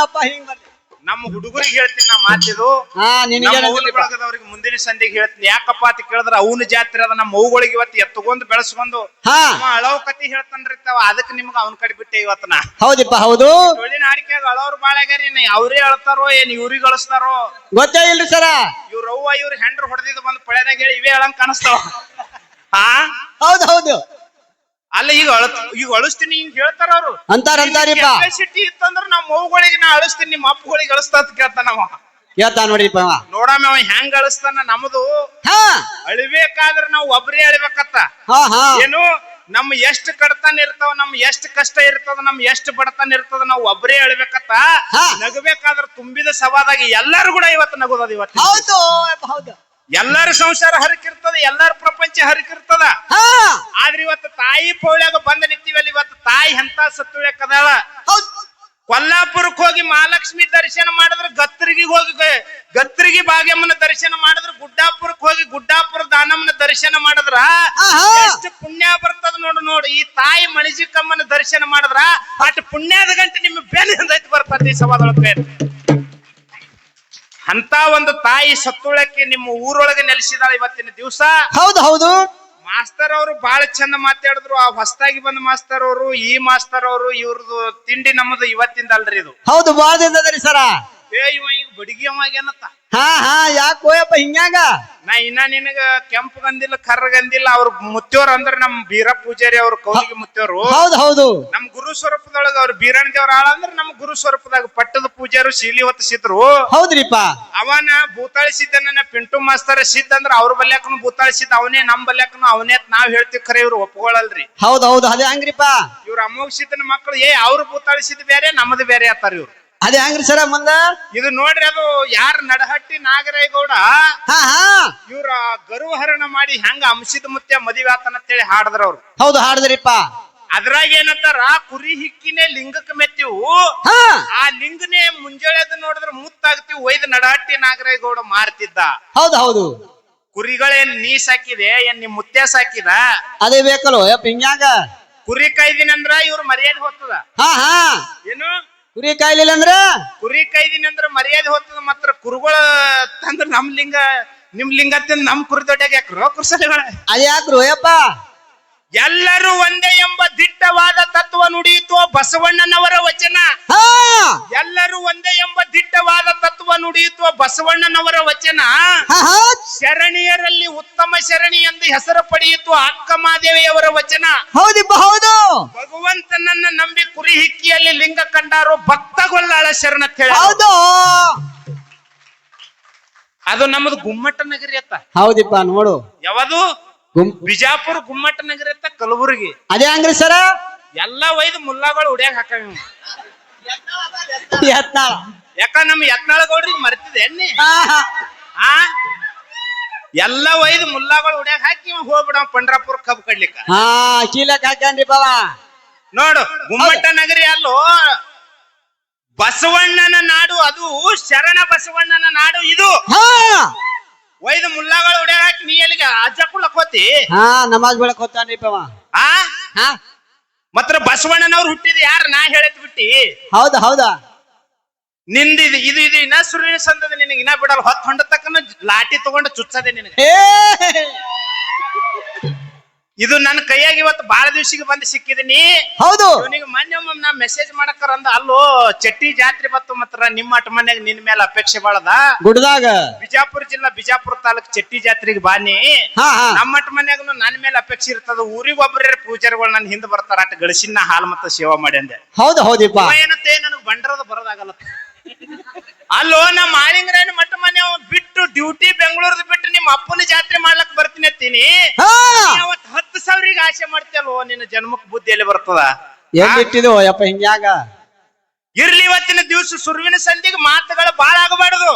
ಅಪ್ಪ ಹಿಂಗ್ ಬರ್ಲಿ. ನಮ್ಮ ಹುಡುಗರಿಗೆ ಹೇಳ್ತೀನಿ ನಾ ಮಾತಿದು ಹಾ ನಿನಗೆ ಬಳಗದವ್ರಿಗೆ ಮುಂದಿನ ಸಂಧಿಗೆ ಹೇಳ್ತೀನಿ. ಯಾಕಪ್ಪ ಅಂತ ಕೇಳಿದ್ರ ಅವನ ಜಾತ್ರೆ ಅದ ನಮ್ಮ ಮೌಗಳಿಗೆ ಇವತ್ತು ಎತ್ತಗೊಂಡು ಬೆಳೆಸ್ಕೊಂಡು ಹಾ. ಅಳವ್ ಕತಿ ಹೇಳ್ತಾನ್ರಿ ತಾವ. ಅದಕ್ಕೆ ನಿಮ್ಗ ಅವ್ನ ಕಡೆ ಬಿಟ್ಟೆ ಇವತ್ತು ನಾ. ಹೌದಿಪ್ಪ ಹೌದು. ಟೊಳ್ಳಿನ ಹಾಡಿಕೆಯಾಗ ಅಳವ್ರು ಬಾಳಾಗ್ಯಾರಿ ಅವ್ರೇ ಅಳ್ತಾರೋ ಏನ್ ಇವ್ರಿಗೆ ಅಳಿಸ್ತಾರೋ? ಗೊತ್ತೇ ಇಲ್ರಿ ಸರ. ಇವ್ರ ಅವ್ವ ಇವ್ರ ಹೆಂಡ್ರು ಹೊಡೆದಿದ್ದು ಬಂದು ಪಳೆದಾಗ ಹೇಳಿ ಇವೇ ಹೇಳಂಗ್ ಕಾಣಿಸ್ತಾವ. (laughs) ಹಾ ಹೌದು ಹೌದು. ಅಲ್ಲ ಈಗ ಅಳ ಈಗ ಅಳಿಸ್ತೀನಿ ಹಿಂಗ್ ಹೇಳ್ತಾರ ಅವ್ರು. ಅಂತಾರ ಅಂತಾರಿಪ್ಪ ಕೆಪಾಸಿಟಿ ಇತ್ತಂದ್ರ ನಮ್ಮ ಮೌಗಳಿಗೆ ನಾ ಅಳಿಸ್ತೀನಿ ನಿಮ್ಮ ಅಪ್ಪಗಳಿಗೆ ಅಳಿಸ್ತಾ ಅಂತ ಕೇಳ್ತಾನ ಕೇಳ್ತಾ ನೋಡಿಪ್ಪ ಅವ. ನೋಡಮ್ಮ ಅವ ಹೆಂಗ್ ಅಳಿಸ್ತಾನ ನಮ್ದು? ಹಾ. ಅಳಿಬೇಕಾದ್ರ ನಾವು ಒಬ್ರೇ ಅಳಿಬೇಕತ್ತ. ಹಾ ಹಾ. ಏನು? ನಮ್ ಎಷ್ಟ್ ಕಡತನ ಇರ್ತಾವ ನಮ್ ಎಷ್ಟ್ ಕಷ್ಟ ಇರ್ತದ ನಮ್ ಎಷ್ಟ್ ಬಡತನ ಇರ್ತದ ನಾವು ಒಬ್ರೇ ಅಳ್ಬೇಕತ್ತ. ಹಾ. ನಗಬೇಕಾದ್ರ ತುಂಬಿದ ಸವಾದಾಗಿ ಎಲ್ಲಾರು ಕೂಡ ಇವತ್ತು ನಗೋದ ಇವತ್ತು ಹೌದು ಹೌದು. ಎಲ್ಲಾರ ಸಂಸಾರ ಹರಕಿರ್ತದ ಎಲ್ಲರ ಪ್ರಪಂಚ ಹರಕಿರ್ತದ. ಹಾ. ಆದ್ರೆ ಇವತ್ತು ತಾಯಿ ಪೌಳ್ಯಾಗ ಬಂದ ನಿಂತೀವಲ್ಲ ಇವತ್ತು ತಾಯಿ ಎಂತ ಸತ್ತುಳ್ಯಾಕದಾಳ? ಹೌದು. ಕೊಲ್ಲಾಪುರಕ್ಕೆ ಹೋಗಿ ಮಹಾಲಕ್ಷ್ಮಿ ದರ್ಶನ ಮಾಡಿದ್ರೆ ಗತ್ತರಿಗೆ ಹೋಗಿ ಗ- ಗತ್ತರಿಗೆ ಭಾಗ್ಯಮ್ಮನ ದರ್ಶನ ಮಾಡಿದ್ರೆ ಗುಡ್ಡಾಪುರಕ್ಕೆ ಹೋಗಿ ಗುಡ್ಡಾಪುರ ದಾನಮ್ಮನ ದರ್ಶನ ಮಾಡಿದ್ರ ಆಹಾ. ಎಷ್ಟು ಪುಣ್ಯ ಬರ್ತದ ನೋಡು ನೋಡು. ಈ ತಾಯಿ ಮಣಿಜಿಕಮ್ಮನ ದರ್ಶನ ಮಾಡಿದ್ರ ಅಟ್ ಪುಣ್ಯದ ಗಂಟೆ ನಿಮ್ಮ ಬೆನ್ನ ಐತಿ ಬರ್ತದೆ ಈ ಸವಾದೊಳಗೆ ಅಂತ ಒಂದು ತಾಯಿ ಸತ್ತುಳಕ್ಕೆ ನಿಮ್ಮ ಊರೊಳಗೆ ನೆಲೆಸಿದಾಳ ಇವತ್ತಿನ ದಿವಸ? ಹೌದು ಹೌದು. ಮಾಸ್ತರ್ ಅವರು ಬಹಳ ಚಂದ ಮಾತಾಡಿದ್ರು. ಆ ಹೊಸದಾಗಿ ಬಂದ ಮಾಸ್ತರ್ ಅವರು ಈ ಮಾಸ್ತರ್ ಅವರು ಇವ್ರದ್ದು ತಿಂಡಿ ನಮ್ಮದು ಇವತ್ತಿಂದ ಅಲ್ರಿ ಇದು. ಹೌದು ಬಾಳ ಸರ. ಏ ಇವ ಈಗ ಬಡಿಗೆ ಹಾ ಹಾ ಯಾಕೆ ಹೋಯಪ್ಪ ಹಿಂಗ್ಯಾಗ? ನಾ ಇನ್ನ ನಿನಗ ಕೆಂಪು ಗಂದಿಲ್ಲ ಕರ್ರ ಗಂದಿಲ್ಲ ಅವ್ರ ಮುತ್ತೋರ್ ಅಂದ್ರ ನಮ್ ಬೀರ ಪೂಜಾರಿ ಅವ್ರ ಕೌಲಿಗೆ ಮುತ್ತೋರು ಹೌದು ಹೌದು. ನಮ್ ಗುರು ಸ್ವರೂಪದೊಳಗ ಅವ್ರ ಬೀರಣ ದೇವ್ರ ಆಳ ಅಂದ್ರ ನಮ್ ಗುರು ಸ್ವರೂಪದಾಗ ಪಟ್ಟದ ಪೂಜಾರು ಶೀಲಿ ಹೊತ್ತಿಸಿದ್ರು ಹೌದ್ರಿಪ್ಪ. ಅವನ ಭೂತಾಳಿ ನನ್ನ ಪಿಂಟು ಮಾಸ್ತರ ಸಿದ್ಧ ಅಂದ್ರ ಅವ್ರ ಬಲ್ಯಾಕನು ಭೂತಾಳಿ ಸಿದ್ಧ ಅವನೇ ನಮ್ ಬಲ್ಯಾಕನು ಅವನೇ ನಾವ್ ಹೇಳ್ತೀವಿ ಖರೆ ಇವ್ರು ಒಪ್ಕೊಳಲ್ರಿ. ಹೌದು ಹೌದು ಅದೇ ಹಂಗ್ರಿಪ್ಪ. ಇವ್ರ ಅಮೋಘ ಸಿದ್ದನ ಮಕ್ಕಳು ಏ ಅವ್ರು ಭೂತಾಳಿಸಿದ್ ಬೇರೆ ನಮ್ಮದು ಬೇರೆ ಆತಾರ ಇವ್ರು. ಅದೇ ಹೆಂಗ್ರಿ ಸರ ಮುಂದ? ಇದು ನೋಡ್ರಿ ಅದು ಯಾರ ನಡಹಟ್ಟಿ ನಾಗರೇಗೌಡ? ಹಾ ಹಾ. ಇವ್ರ ಗರುಹರಣ ಮಾಡಿ ಹೆಂಗ ಅಂಶದ ಮುತ್ಯ ಮದುವೆ ಆತನ ಅಂತೇಳಿ ಹಾಡದ್ರ ಅವ್ರು. ಹೌದು ಹಾಡದ್ರಿಪ್ಪ. ಅದ್ರಾಗ ಏನಂತಾರ? ಕುರಿ ಹಿಕ್ಕಿನೇ ಲಿಂಗಕ್ಕೆ ಮೆತ್ತಿವು. ಹಾ. ಆ ಲಿಂಗನೇ ಮುಂಜಾಳೆದ ನೋಡಿದ್ರ ಮುತ್ತಾಗ್ತಿವಿ ಒಯ್ದು ನಡಹಟ್ಟಿ ನಾಗರೇಗೌಡ ಮಾರ್ತಿದ್ದ. ಹೌದು ಹೌದು. ಕುರಿಗಳೇನ್ ನೀ ಸಾಕಿದೆ ಏನ್ ನಿಮ್ ಮುತ್ಯ ಸಾಕಿದ? ಅದೇ ಬೇಕಲ್ಲ ಯಪ್ಪ ಹಿಂಗ್ಯಾಗ? ಕುರಿ ಕೈದಿನಂದ್ರ ಇವ್ರ ಮರ್ಯಾದೆ ಹೋಗ್ತದ. ಹಾ ಹಾ. ಏನು? ಕುರಿ ಕಾಯ್ಲಿಲ್ಲ ಅಂದ್ರ? ಕುರಿ ಕೈದಿನಂದ್ರ ಮರ್ಯಾದೆ ಹೋಗ್ತದ ಮಾತ್ರ ಕುರುಗಳ ತಂದ್ರ ನಮ್ ಲಿಂಗ ನಿಮ್ ಲಿಂಗ ತಿಂದ್ ನಮ್ ಕುರಿ ದೊಡ್ಡಾಗ ಯಾಕ್ರೋ ಕುರ್ಸಲಿಗಳ ಅದೇ ಯಾಕ್ರು ಯಪ್ಪ ಎಲ್ಲರೂ ಒಂದೇ ಎಂಬ ದಿಟ್ಟವಾದ ತತ್ವ ನುಡಿಯಿತು ಬಸವಣ್ಣನವರ ವಚನ. ಎಲ್ಲರೂ ಒಂದೇ ಎಂಬ ದಿಟ್ಟವಾದ ತತ್ವ ನುಡಿಯಿತು ಬಸವಣ್ಣನವರ ವಚನ. ಶರಣಿಯರಲ್ಲಿ ಉತ್ತಮ ಶರಣಿ ಎಂದು ಹೆಸರು ಪಡೆಯಿತು ಅಕ್ಕ ಮಾದೇವಿಯವರ ವಚನ. ಹೌದಿಪ್ಪ ಹೌದು. ಭಗವಂತನನ್ನ ನಂಬಿ ಕುರಿ ಹಿಕ್ಕಿಯಲ್ಲಿ ಲಿಂಗ ಕಂಡಾರು ಭಕ್ತಗೊಳ್ಳಾಳ ಶರಣ ಕೇಳ ಹೇಳಿ ಹೌದು. ಅದು ನಮ್ಮದು ಗುಮ್ಮಟ ನಗರಿ ಅತ್ತ. ಹೌದಿಪ್ಪ ನೋಡು. ಯಾವುದು? ಬಿಜಾಪುರ ಗುಮ್ಮಟ ನಗರ ಇರ್ತ ಕಲಬುರಗಿ. ಅದೇ ಹಂಗ್ರಿ ಸರ? ಎಲ್ಲಾ ಒಯ್ದು ಮುಲ್ಲಾಗಳು ಉಡ್ಯಾಗ ಹಾಕ. ಯತ್ನಾಳ. ಯಾಕ ನಮ್ ಯತ್ನಾಳ ಗೌಡ್ರಿಗೆ ಮರ್ತಿದೆ ಎಣ್ಣೆ? ಆ? ಎಲ್ಲ ಒಯ್ದು ಮುಲ್ಲಾಗಳು ಉಡ್ಯಾಗ ಹಾಕಿ ಹೋಗ್ಬಿಡ ಪಂಡ್ರಾಪುರ ಕಬ್ಬು ಕಡ್ಲಿಕ್ಕ. ಹಾ ಚೀಲಕ್ ಹಾಕನ್ರಿ ಬಾವಾ. ನೋಡು ಗುಮ್ಮಟ ನಗರಿ ಅಲ್ಲೋ ಬಸವಣ್ಣನ ನಾಡು ಅದು ಶರಣ ಬಸವಣ್ಣನ ನಾಡು ಇದು. ಹಾ. ಒಯ್ದು ಮುಲ್ಲಾಗಳು ಹಾಕಿ ನೀ ಎಲ್ಲಿಗೆ ಅಜ್ಜ ಕುಳ್ಳಕ್ ಹೋತಿ ಹಾ ನಮಾಜ್ ಬೆಳಕ್ ಹೋಗ್ತಾನ್ರಿಪ್ಪ ಪವ. ಆ? ಹಾ. ಮಾತ್ರ ಬಸವಣ್ಣನವ್ರು ಹುಟ್ಟಿದ ಯಾರು? ನಾ ಹೇಳತ್ ಬಿಟ್ಟಿ. ಹೌದಾ ಹೌದಾ? ನಿಂದ ಇದು ಇದು ಇದು ಇನ್ನ ಸುರುವಿನ ಸಂದದ ನಿನಗೆ ಇನ್ನ ಬಿಡಲ್ಲ. ಹೊತ್ತು ಹೊಂಡ ತಕ್ಕನ ಲಾಟಿ ತಗೊಂಡು ಚುಚ್ಚದೆ ನಿನಗೆ. ಏ ಇದು ನನ್ನ ಕೈಯಾಗ ಇವತ್ತು ಬಾಳ ದಿವಸಿಗೆ ಬಂದು ಸಿಕ್ಕಿದೀನಿ. ಹೌದು. ಇವನಿಗೆ ಮೊನ್ನೆ ಒಮ್ಮೆ ನಾ ಮೆಸೇಜ್ ಮಾಡಕ್ಕಾರ ಅಂದ ಅಲ್ಲೋ ಚಟ್ಟಿ ಜಾತ್ರೆ ಬತ್ತು ಮಾತ್ರ ನಿಮ್ಮ ಅಟ್ ಮನ್ಯಾಗ ನಿನ್ ಮೇಲೆ ಅಪೇಕ್ಷೆ ಬಾಳದ? ಗುಡ್ದಾಗ. ಬಿಜಾಪುರ ಜಿಲ್ಲಾ ಬಿಜಾಪುರ ತಾಲೂಕ್ ಚಟ್ಟಿ ಜಾತ್ರೆಗೆ ಬಾನಿ. ನಮ್ಮ ಅಟ್ ಮನ್ಯಾಗನು ನನ್ನ ಮೇಲೆ ಅಪೇಕ್ಷೆ ಇರ್ತದ. ಊರಿಗೆ ಒಬ್ಬರೇ ಪೂಜಾರಿಗಳು ನನ್ನ ಹಿಂದೆ ಬರ್ತಾರ. ಅಟ್ ಗಳಿಸಿನ ಹಾಲ್ ಮತ್ತ ಸೇವಾ ಮಾಡಿ ಅಂದೆ. ಹೌದು ಹೌದಿಪ್ಪ ಏನಂತೆ ನನಗ್ ಬಂಡರದ ಬರೋದಾಗಲ್ಲ ಅಲ್ಲೋ ನಮ್ಮ ಮಾಳಿಂಗ್ರನ್ ಮಠ ಮನೆ ಬಿಟ್ಟು ಡ್ಯೂಟಿ ಬೆಂಗಳೂರದ ಬಿಟ್ಟು ನಿಮ್ಮ ಅಪ್ಪನ ಜಾತ್ರೆ ಮಾಡ್ಲಕ್ ಬರ್ತೀನಿ ಅಂತೀನಿ. ಅವತ್ ಹತ್ತು ಸಾವಿರಿಗೆ ಆಸೆ ಮಾಡ್ತೀಯಲ್ವೋ ನಿನ್ನ ಜನ್ಮಕ್ ಬುದ್ಧಿ ಎಲ್ಲಿ ಬರ್ತದ? ಎಲ್ಲಿಟ್ಟಿದು ಯಪ್ಪ ಹಿಂಗ್ಯಾಗ? ಇರ್ಲಿ ಇವತ್ತಿನ ದಿವಸ ಸುರುವಿನ ಸಂಧಿಗೆ ಮಾತುಗಳು ಬಾಳ ಆಗಬಾರದು.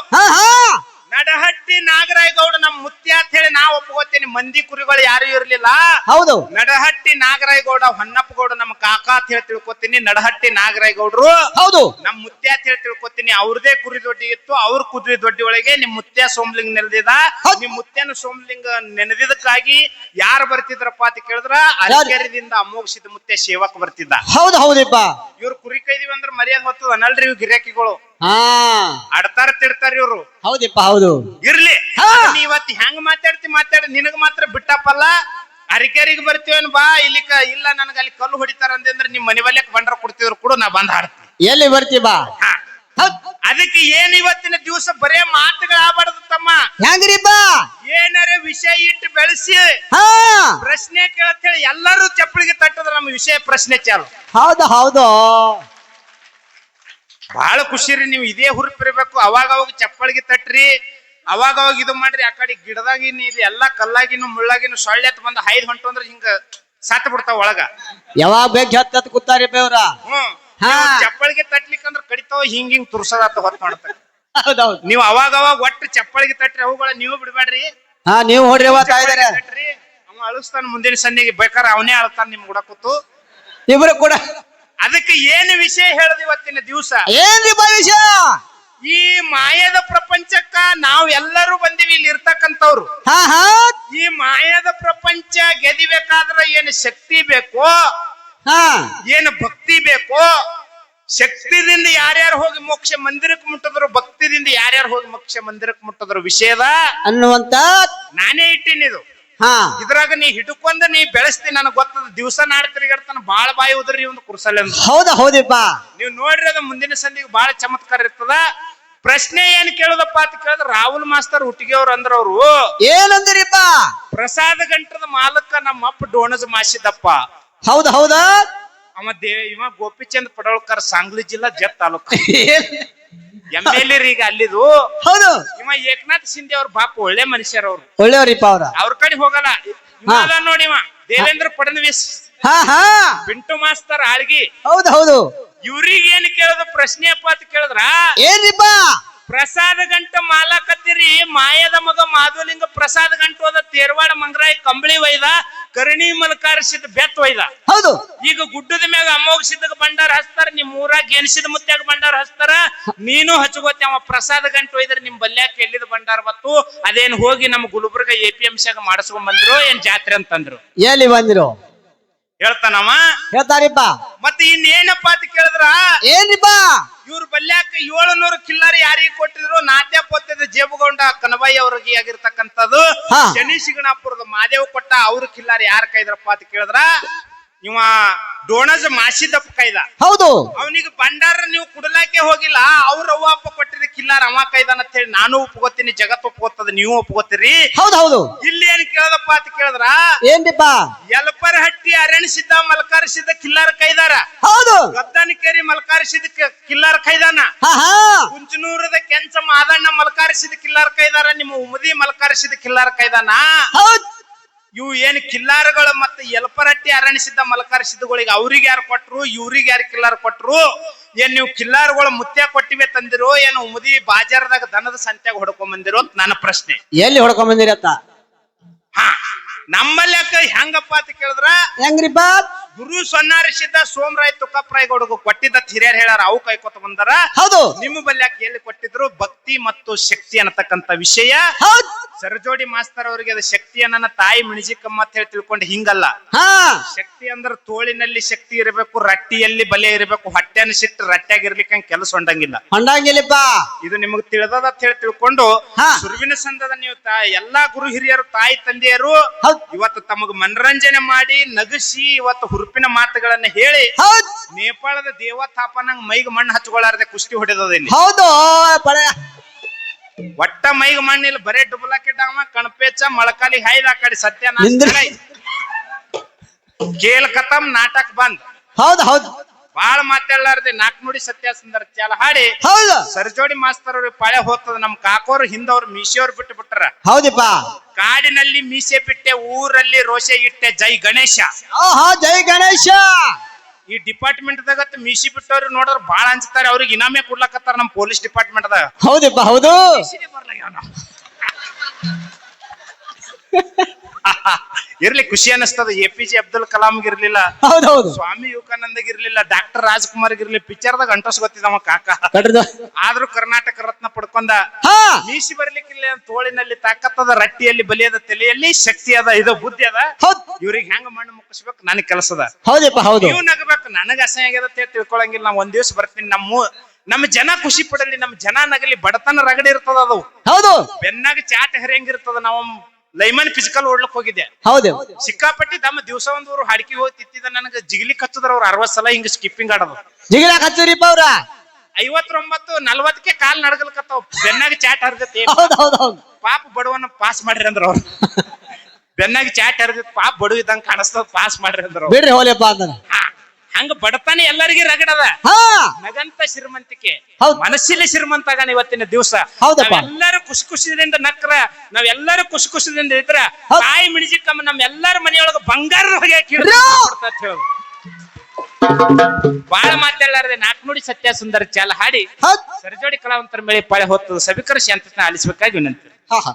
ನಡಹಟ್ಟಿ ನಾಗರಾಯಗೌಡ ನಮ್ಮ ಮುತ್ಯ ಅಂತ ಹೇಳಿ ನಾ ಒಪ್ಕೋತೀನಿ. ಮಂದಿ ಕುರಿಗಳು ಯಾರು ಇರ್ಲಿಲ್ಲ. ಹೌದು. ನಡಹಟ್ಟಿ ನಾಗರಾಯಗೌಡ ಹೊನ್ನಪ್ಪಗೌಡ ನಮ್ಮ ಕಾಕ ಅಂತ ಹೇಳಿ ತಿಳ್ಕೊತೀನಿ. ನಡಹಟ್ಟಿ ನಾಗರಾಯಗೌಡ್ರು ಹೌದು. ನಮ್ ಮುತ್ಯ ಅಂತ ಹೇಳಿ ತಿಳ್ಕೊತೀನಿ. ಅವ್ರದೇ ಕುರಿ ದೊಡ್ಡಿ ಇತ್ತು. ಅವ್ರ ಕುದುರೆ ದೊಡ್ಡಿ ಒಳಗೆ ನಿಮ್ ಮುತ್ಯ ಸೋಮಲಿಂಗ ನೆನೆದಿದ. ಹೌದ್. ನಿಮ್ ಮುತ್ಯನ ಸೋಮಲಿಂಗ ನೆನೆದಿದ್ದಕ್ಕಾಗಿ ಯಾರು ಬರ್ತಿದ್ರಪ್ಪ ಅಂತ ಕೇಳಿದ್ರ ಅರಕೆರೆದಿಂದ ಅಮೋಘಸಿದ ಮುತ್ಯ ಸೇವಕ್ ಬರ್ತಿದ್ದ. ಹೌದು ಹೌದಪ್ಪ ಇವ್ರು ಕುರಿ ಕೈದಿವಿ ಅಂದ್ರ ಮರ್ಯಾದೆ ಹೊತ್ತದ ಅನಲ್ರಿ ಇವ್ ಗಿರಾಕಿಗಳು ಹಾ. ಆಡ್ತಾರ ತಿಡ್ತಾರ ಇವ್ರು. ಹೌದಿಪ್ಪ ಹೌದು. ಇರ್ಲಿ. ಹಾ. ನೀ ಇವತ್ತು ಹೆಂಗ್ ಮಾತಾಡ್ತಿ ಮಾತಾಡಿ ನಿನಗ ಮಾತ್ರ ಬಿಟ್ಟಪ್ಪಲ್ಲ? ಅರಿಕೆರಿಗೆ ಬರ್ತೀವನ್ ಬಾ ಇಲ್ಲಿ ಇಲ್ಲ ನನಗ ಅಲ್ಲಿ ಕಲ್ಲು ಹೊಡಿತಾರ ಅಂದ್ರೆ ನಿಮ್ ಮನೆ ಬಲ್ಯಕ್ ಬಂಡ್ರ ಕೊಡ್ತಿದ್ರು ಕೂಡ ನಾ ಬಂದ್ ಹಾಡ್ತೀನಿ. ಎಲ್ಲಿ ಬರ್ತಿ ಬಾ. ಹಾ. ಹೌದ್ ಅದಕ್ಕೆ ಏನ್ ಇವತ್ತಿನ ದಿವಸ ಬರೇ ಮಾತುಗಳಾಗಬಾರ್ದು ತಮ್ಮ? ಹೆಂಗ್ರಿ ಬಾ. ಏನಾರ ವಿಷಯ ಇಟ್ಟು ಬೆಳೆಸಿ. ಹಾ. ಪ್ರಶ್ನೆ ಕೇಳತ್ತೇಳಿ ಎಲ್ಲರೂ ಚಪ್ಪಳಿಗೆ ತಟ್ಟದ್ರ ನಮ್ಮ ವಿಷಯ ಪ್ರಶ್ನೆ ಚಾಲು. ಹೌದು ಹೌದು. ಬಹಳ ಖುಷಿ ರೀ ನೀವು ಇದೇ ಹುರುಪಿರ್ಬೇಕು ಅವಾಗ ಅವಾಗ ಚಪ್ಪಳಿಗೆ ತಟ್ರಿ. ಅವಾಗ ಅವಾಗ ಇದು ಮಾಡ್ರಿ. ಆ ಕಡೆ ಗಿಡದಾಗಿನ ಇಲ್ಲಿ ಎಲ್ಲಾ ಕಲ್ಲಾಗಿನು ಮುಳ್ಳಾಗಿನೂ ಸೊಳ್ಳೆ ಬಂದು ಹೈದ್ ಹೊಂಟು ಅಂದ್ರೆ ಹಿಂಗ ಸತ್ ಬಿಡ್ತಾವ ಒಳಗ. ಯಾವಾಗ ಬೇಗ ಹತ್ತತ್ ಕೂತಾರಿ ಬೇವ್ರ ಹ್ಮ್ ಚಪ್ಪಳಿಗೆ ತಟ್ಲಿಕ್ಕಂದ್ರ ಕಡಿತಾವ ಹಿಂಗ ಹಿಂಗ್ ತುರ್ಸದಾತ ಹೊತ್ತು ಮಾಡ್ತಾರೆ ಹೌದೌದು. ನೀವು ಅವಾಗ ಅವಾಗ ಒಟ್ಟು ಚಪ್ಪಳಿಗೆ ತಟ್ರಿ. ಅವುಗಳ ನೀವು ಬಿಡ್ಬೇಡ್ರಿ ಹಾ ನೀವು ಹೊಡ್ರಿ ತಟ್ರಿ. ಅವ ಅಳಿಸ್ತಾನ ಮುಂದಿನ ಸನ್ನಿಗೆ ಬೇಕಾರ ಅವನೇ ಅಳ್ತಾನ ನಿಮ್ ಕೂಡ ಕೂತು. ಇಬ್ರು ಕೂಡ ಅದಕ್ಕೆ ಏನು ವಿಷಯ ಹೇಳದ್ ಇವತ್ತಿನ ದಿವಸ? ಏನ್ರಿ ವಿಷಯ? ಈ ಮಾಯದ ಪ್ರಪಂಚಕ್ಕ ನಾವ್ ಎಲ್ಲರೂ ಬಂದಿವಿ ಇಲ್ಲಿ ಇರ್ತಕ್ಕಂಥವ್ರು. ಹಾ ಹಾ. ಈ ಮಾಯದ ಪ್ರಪಂಚ ಗೆದಿಬೇಕಾದ್ರೆ ಏನು ಶಕ್ತಿ ಬೇಕೋ? ಹಾ. ಏನು ಭಕ್ತಿ ಬೇಕೋ? ಶಕ್ತಿದಿಂದ ಯಾರ್ಯಾರು ಹೋಗಿ ಮೋಕ್ಷ ಮಂದಿರಕ್ಕೆ ಮುಟ್ಟಿದ್ರು ಭಕ್ತಿದಿಂದ ಯಾರ್ಯಾರು ಹೋಗಿ ಮೋಕ್ಷ ಮಂದಿರಕ್ಕೆ ಮುಟ್ಟಿದ್ರು ವಿಷಯದ? ಅನ್ನುವಂತ ನಾನೇ ಇಟ್ಟಿನಿ ಇದು ಹಾ ಇದ್ರಾಗ ನೀ ಹಿಡ್ಕೊಂಡ್ ನೀ ಬೆಳೆಸ್ತಿ ನನಗ್ ಗೊತ್ತದ ದಿವಸ ನಾಡ್ ತಿರುಗಾಡ್ತಾನ ಬಾಳ ಬಾಯಿ ಉದ್ರಿ ಒಂದು ಕುರ್ಸಲ್ಲ ಹೌದಾ ಹೌದ ಹೌದಿಪ್ಪ. ನೀವು ನೋಡ್ರಿ ಅದ ಮುಂದಿನ ಸಂದಿಗೆ ಬಹಳ ಚಮತ್ಕಾರ ಇರ್ತದ. ಪ್ರಶ್ನೆ ಏನ್ ಕೇಳೋದಪ್ಪ ಅಂತ ಕೇಳಿದ್ರೆ ರಾಹುಲ್ ಮಾಸ್ತರ್ ಹುಟ್ಟಿಗೆ ಅವ್ರು ಅಂದ್ರ ಅವ್ರು. ಏನಂದ್ರಿಪ್ಪ? ಪ್ರಸಾದ ಗಂಟದ ಮಾಲಕ ನಮ್ಮ ಅಪ್ಪ ಡೋಣಜ್ ಮಾಸಿದಪ್ಪ. ಹೌದ ಹೌದಾ. ಅವ ದೇ ಇವ ಗೋಪಿಚಂದ್ ಪಡೋಳ್ಕರ್ ಸಾಂಗ್ಲಿ ಜಿಲ್ಲಾ ಜತ್ ತಾಲೂಕ್. ಎಂ ಎಲ್ ಈಗ ಅಲ್ಲಿದು. ಹೌದು. ಇವ ಏಕನಾಥ್ ಶಿಂದೆ ಅವ್ರ ಬಾಪ ಒಳ್ಳೆ ಮನುಷ್ಯರ ಅವ್ರು. ಒಳ್ಳೆಯವ್ರಿಪ್ಪ ಅವ್ರ. ಅವ್ರ ಕಡೆ ಹೋಗಲ್ಲ. ಇವ ಹಾ. ಅದಾನ್ ನೋಡಿ ಇವ. ದೇವೇಂದ್ರ ಫಡ್ನವೀಸ್. ಹಾ ಹಾ. ಪಿಂಟು ಮಾಸ್ತರ್ ಆಳ್ಗಿ. ಹೌದು ಹೌದು. ಇವ್ರಿಗೆ ಏನ್ ಕೇಳೋದು? ಪ್ರಶ್ನೆ ಅಪ್ಪ ಅಂತ ಕೇಳಿದ್ರ? ಏನ್ರಿಪ್ಪ? ಪ್ರಸಾದ ಗಂಟ ಮಾಲಾಕತ್ತಿರಿ. ಮಾಯದ ಮಗ ಮಾಧುಲಿಂಗ ಪ್ರಸಾದ ಗಂಟು ಅದ ತೇರ್ವಾಡ ಮಂಗ್ರಾಯ್ ಕಂಬಳಿ ಒಯ್ದ. ಕರ್ಣಿ ಮಲಕಾರ ಸಿದ್ಧ ಬೆತ್ತ ಒಯ್ದ. ಹೌದು. ಈಗ ಗುಡ್ಡದ ಮ್ಯಾಗ ಅಮೋಘ ಸಿದ್ಧ ಬಂಡಾರ ಹಚ್ತಾರ ನಿಮ್ ಊರಾಗ ಗೆಣಸಿದ ಮುತ್ತಾಗ ಬಂಡಾರ ಹಚ್ತಾರ ನೀನು ಹಚ್ಕೋತಿ ಅವ ಪ್ರಸಾದ ಗಂಟು ಒಯ್ದ್ರ ನಿಮ್ ಬಲ್ಯಾಕ ಎಲ್ಲಿದ ಬಂಡಾರ ಬತ್ತು ಅದೇನ್ ಹೋಗಿ ನಮ್ಮ ಗುಲ್ಬರ್ಗ ಎ ಪಿ ಎಂ ಸಿಯಾಗ ಮಾಡಿಸ್ಕೊಂಡ್ ಬಂದ್ರು ಏನ್ ಜಾತ್ರೆ ಅಂತಂದ್ರು. ಎಲ್ಲಿ ಬಂದಿರು? ಹೇಳ್ತಾನವ? ಹೇಳ್ತಾರಿಪ್ಪ. ಮತ್ತೆ ಇನ್ನೇನಪ್ಪ ಅಂತ ಕೇಳಿದ್ರ? ಏನ್ರಿಪ್ಪ? ಇವ್ರ ಬಲ್ಯಾಕ ಏಳುನೂರು ಕಿಲ್ಲರ್ ಯಾರಿಗೆ ಕೊಟ್ಟಿದ್ರು? ನಾಟ್ಯ ಪೊತ್ತದ ಜೇಬುಗೊಂಡ ಕನಬಾಯಿ ಅವ್ರಿಗೆ ಆಗಿರ್ತಕ್ಕಂಥದ್ದು. ಹಾ. ಶನಿ ಶಿಗಣಾಪುರದ ಮಾದೇವ್ ಕೊಟ್ಟ ಅವ್ರ ಕಿಲ್ಲಾರಿ ಯಾರ ಕೈದ್ರಪ್ಪ ಅಂತ ಕೇಳಿದ್ರ? ಇವ ಡೋಣಜ ಮಾಸಿದಪ್ಪ ಕೈದ. ಹೌದು. ಅವನಿಗೆ ಭಂಡಾರ ನೀವು ಕುಡಲಾಕೆ ಹೋಗಿಲ್ಲ ಅವ್ರ ಅವ್ವ ಅಪ್ಪ ಕೊಟ್ಟಿದ ಕಿಲ್ಲಾರ ಅವ ಕೈದಾನ ಅಂತ ಹೇಳಿ ನಾನು ಒಪ್ಕೋತೀನಿ ಜಗತ್ ಒಪ್ಕೋತದ ನೀವು ಒಪ್ಕೋತೀರಿ. ಹೌದು ಹೌದು. ಇಲ್ಲಿ ಏನ್ ಕೇಳದಪ್ಪ ಅಂತ ಕೇಳಿದ್ರ? ಏನ್ರಿಪ್ಪ? ಯಲಪರ ಹಟ್ಟಿ ಅರಣಿಸಿದ್ದ ಮಲ್ಕಾರಿಸಿದ್ದ ಕಿಲ್ಲಾರ ಕೈದಾರ. ಹೌದು. ಗದ್ದಾನಿಕೇರಿ ಮಲ್ಕಾರಿಸಿದ ಕಿಲ್ಲಾರ ಕೈದಾನ? ಕುಂಚನೂರದ ಕೆಂಚ ಮಾದಣ್ಣ ಮಲ್ಕಾರಿಸಿದ ಕಿಲ್ಲಾರ ಕೈದಾರ ನಿಮ್ಮ ಉಮದಿ ಮಲ್ಕಾರಿಸಿದ ಕಿಲ್ಲಾರ ಕೈದಾನ? ಹೌದ್. ಇವು ಏನ್ ಕಿಲ್ಲಾರಗಳು ಮತ್ತೆ ಎಲ್ಪರಟ್ಟಿ ಅರಣಿಸಿದ್ದ ಸಿದ್ಧಗಳಿಗೆ ಅವ್ರಿಗೆ ಯಾರು ಕೊಟ್ರು ಇವ್ರಿಗೆ ಯಾರು ಕಿಲ್ಲಾರ ಕೊಟ್ರು? ಏನ್ ನೀವು ಕಿಲ್ಲಾರಗಳು ಮುತ್ಯ ಕೊಟ್ಟಿವೆ ತಂದಿರೋ ಏನು ಮುದಿ ಬಾಜಾರದಾಗ ದನದ ಸಂತ್ಯಾಗ ಹೊಡ್ಕೊಂಡ್ ಬಂದಿರೋ ಅಂತ ನನ್ನ ಪ್ರಶ್ನೆ. ಎಲ್ಲಿ ಹೊಡ್ಕೊಂಬಂದಿರತ್ತ ಹಾ ನಮ್ಮಲ್ಲಿ ಹೆಂಗಪ್ಪ ಅಂತ ಕೇಳಿದ್ರ? ಹೆಂಗ್ರಿಪ್ಪ? ಗುರು ಸನ್ನಾರಿಸಿದ್ದ ಸೋಮರಾಯ್ ತುಕ್ಕಪ್ರಾಯ್ ಗೌಡಗ ಕೊಟ್ಟಿದ್ದ ಹಿರಿಯರ್ ಹೇಳಾರ ಅವು ಕೈಕೊತ ಬಂದಾರ. ಹೌದು. ನಿಮ್ಮ ಬಲ್ಯಾಕ ಎಲ್ಲಿ ಕೊಟ್ಟಿದ್ರು? ಭಕ್ತಿ ಮತ್ತು ಶಕ್ತಿ ಅನ್ನತಕ್ಕಂತ ವಿಷಯ. ಹೌದ್. ಸರಜೋಡಿ ಮಾಸ್ತರ್ ಅವರಿಗೆ ಅದು ಶಕ್ತಿ ನನ್ನ ತಾಯಿ ಮಿಣಿಜಿಕಮ್ಮ ಅಂತ ಹೇಳಿ ತಿಳ್ಕೊಂಡು ಹಿಂಗಲ್ಲ. ಹಾ. ಶಕ್ತಿ ಅಂದ್ರೆ ತೋಳಿನಲ್ಲಿ ಶಕ್ತಿ ಇರಬೇಕು ರಟ್ಟಿಯಲ್ಲಿ ಬಲೆ ಇರಬೇಕು ಹೊಟ್ಟೆನ ಸಿಟ್ಟು ರಟ್ಟ್ಯಾಗಿರ್ಲಿಕ್ಕೆ ಕೆಲಸ ಹೊಂಡಂಗಿಲ್ಲ. ಹೊಂಡಂಗಿಲ್ಲಪ್ಪ. ಇದು ನಿಮಗೆ ತಿಳಿದದ ಅಂತ ಹೇಳಿ ತಿಳ್ಕೊಂಡು ಹಾ. ಸುರುವಿನ ಸಂದದ ನೀವು ತಾ ಎಲ್ಲಾ ಗುರು ಹಿರಿಯರು ತಾಯಿ ತಂದೆಯರು ಹೌದ್. ಇವತ್ತು ತಮಗ ಮನರಂಜನೆ ಮಾಡಿ ನಗಿಸಿ ಇವತ್ತು ಹುರುಪಿನ ಮಾತುಗಳನ್ನ ಹೇಳಿ ಹೌದ್. ನೇಪಾಳದ ದೇವತಾಪನಂಗ್ ಮೈಗೆ ಮಣ್ಣು ಹಚ್ಕೊಳಾರ್ದೆ ಕುಸ್ತಿ ಹೊಡೆದದ ಇಲ್ಲಿ ಹೌದು ಒಟ್ಟ ಒಟ್ಟ ಮೈಗೆ ಮಣ್ಣಿಲ್ಲ ಬರೇ ಡುಬಲಾಕಿ ಡಾಮ ಕಣಪೇಚ ಮಳಕಾಲಿ ಹಾಯ್ದ ಆ ಕಡೆ ಸತ್ಯ ಕೇಳ್ಕತ್ತಮ್ ಕೇಲ್ ಕತಮ್ ನಾಟಕ ಬಂದ್. ಹೌದು ಹೌದ್. ಬಾಳ ಮಾತಾಡ್ಲಾರ್ದೆ ನಾಕ್ ನೋಡಿ ಸತ್ಯ ಸುಂದರ ಚಾಲ ಹಾಡಿ. ಹೌದು. ಸರ್ಜೋಡಿ ಮಾಸ್ತರ್ ಅವ್ರಿಗೆ ಪಾಳೆ ಹೋಗ್ತದ ನಮ್ ಕಾಕೋರು ಹಿಂದವ್ರು ಮೀಸೆಯವ್ರು ಬಿಟ್ಟು ಬಿಟ್ಟಾರ ಹೌದಪ್ಪ. ಕಾಡಿನಲ್ಲಿ ಮೀಸೆ ಬಿಟ್ಟೆ ಊರಲ್ಲಿ ರೋಷೆ ಇಟ್ಟೆ ಜೈ ಗಣೇಶ. ಆಹಾ ಜೈ ಗಣೇಶ. ಈ ಡಿಪಾರ್ಟ್ಮೆಂಟ್ ದಾಗ ಮೀಸಿ ಬಿಟ್ಟವ್ರು ನೋಡಿದ್ರೆ ಬಾಳ ಅನ್ಸ್ತಾರೆ ಅವ್ರಿಗೆ ಇನಾಮೆ ಕೊಡ್ಲಕತ್ತಾರ ನಮ್ ಪೊಲೀಸ್ ಡಿಪಾರ್ಟ್ಮೆಂಟ್ ದಾಗ ಹೌದಪ್ಪ ಹೌದು. (laughs) ಇರ್ಲಿ ಖುಷಿ ಅನಿಸ್ತದ A P J Abdul Kalam ಇರ್ಲಿಲ್ಲ. ಹೌದೌದು. ಸ್ವಾಮಿ ವಿವೇಕಾನಂದಗ್ ಇರ್ಲಿಲ್ಲ. ಡಾಕ್ಟರ್ ರಾಜ್ಕುಮಾರ್ ಇರ್ಲಿ. ಪಿಕ್ಚರ್ ದಾಗ ಅಂಟಸ್ ಗೊತ್ತಿದವ ಕಾಕ. ಆದ್ರೂ ಕರ್ನಾಟಕ ರತ್ನ ಪಡ್ಕೊಂಡ. ಮೀಸಿ ಬರ್ಲಿಕ್ಕಿಲ್ಲ ತೋಳಿನಲ್ಲಿ ತಾಕತ್ತದ ರಟ್ಟಿಯಲ್ಲಿ ಬಲಿಯದ ತಲೆಯಲ್ಲಿ ಶಕ್ತಿ ಅದ ಇದು ಬುದ್ಧಿ ಅದ. ಇವ್ರಿಗೆ ಹೆಂಗ ಮಣ್ಣು ಮುಕ್ಕಿಸ್ಬೇಕು ನನಗೆ ಕೆಲಸದ. ಹೌದಪ್ಪ ಹೌದು. ನೀವು ನಗಬೇಕು. ನನಗ ಅಸಹ್ಯ ಆಗ್ಯದ ತಿಳ್ಕೊಳಂಗಿಲ್ಲ. ನಾ ಒಂದ್ ದಿವ್ಸ ಬರ್ತೀನಿ. ನಮ್ಮ ನಮ್ಮ ಜನ ಖುಷಿ ಪಡಲಿ. ನಮ್ಮ ಜನ ನಗಲಿ ಬಡತನ ರಗಡಿ ಇರ್ತದ ಅದು. ಹೌದು. ಬೆನ್ನಾಗ ಚಾಟ್ ಹರಿಯಂಗಿರ್ತದ ನಾವು ಲೈಮನ್ ಫಿಸಿಕಲ್ ಓಡ್ಲಕ್ ಹೋಗಿದ್ದೆ. ಹೌದು. ಸಿಕ್ಕಾಪಟ್ಟಿ ತಮ್ಮ ದಿವಸ ಒಂದೂರು ಹಾಡಿಕೆ ಹೋಗಿ ತಿತ್ತಿದ ನನಗ ಜಿಗಿಲಿ ಕಚ್ಚದ್ರ ಅವ್ರು ಅರವತ್ ಸಲ ಹಿಂಗ ಸ್ಕಿಪ್ಪಿಂಗ್ ಆಡೋದು. ಜಿಗಿಲಾಕ ಹಚ್ಚಿರಿಪ್ಪ ಅವ್ರ? ಐವತ್ತೊಂಬತ್ತು ನಲ್ವತ್ತಕ್ಕೆ ಕಾಲ್ ನಡ್ಗಲ್ಕತ್ತಾವ. ಬೆನ್ನಾಗ ಚಾಟ್ ಹರಿದತ್ತೆ ಹೌದು ಹೌದ್ ಹೌದು. ಪಾಪ ಬಡವನ್ನ ಪಾಸ್ ಮಾಡ್ರಿ ಅಂದ್ರ ಅವ್ರು. ಬೆನ್ನಾಗ ಚಾಟ್ ಹರಿದ ಪಾಪ ಬಡವ ಇದ್ದಂಗ ಕಾಣಿಸ್ತದ ಪಾಸ್ ಮಾಡ್ರಿ ಅಂದ್ರ ಬಿಡ್ರಿ ಹೋಲಿಯಪ್ಪ ಅಂದನ. ಹಂಗ ಬಡತನ ಎಲ್ಲರಿಗೆ ರಗಡದ ಹಾ. ನಗಂತ ಶ್ರೀಮಂತಿಕೆ. ಹೌದ್. ಮನಸ್ಸಿಲೆ ಶ್ರೀಮಂತ ಇವತ್ತಿನ ದಿವಸ. ಹೌದಪ್ಪ. ನಾವೆಲ್ಲರೂ ಖುಷಿ ಖುಷಿದಿಂದ ನಕ್ರ. ನಾವೆಲ್ಲರೂ ಖುಷಿ ಖುಷಿದಿಂದ ಇದ್ರ. ಹೌದ್. ತಾಯಿ ಮಿಣಿಜಿಕ್ಕಮ್ಮ ನಮ್ಮೆಲ್ಲರ ಮನೆಯೊಳಗ ಬಂಗಾರ ಹೊಗೆ ರಾ! ಹೇಳೋದು ಬಾಳ ಮಾತಾಡಲಾರದೆ ನೋಡಿ ಸತ್ಯ ಸುಂದರ ಚಾಲ ಹಾಡಿ. ಹೌದ್. ಸರಿಜೋಡಿ ಕಲಾವಂತರ ಮೇಲೆ ಪಾಳೆ ಹೊತ್ತು ಸಭಿಕರ ಶಾಂತ ಆಲಿಸಬೇಕಾಗಿ ವಿನಂತಿ. ಹಾ ಹಾ.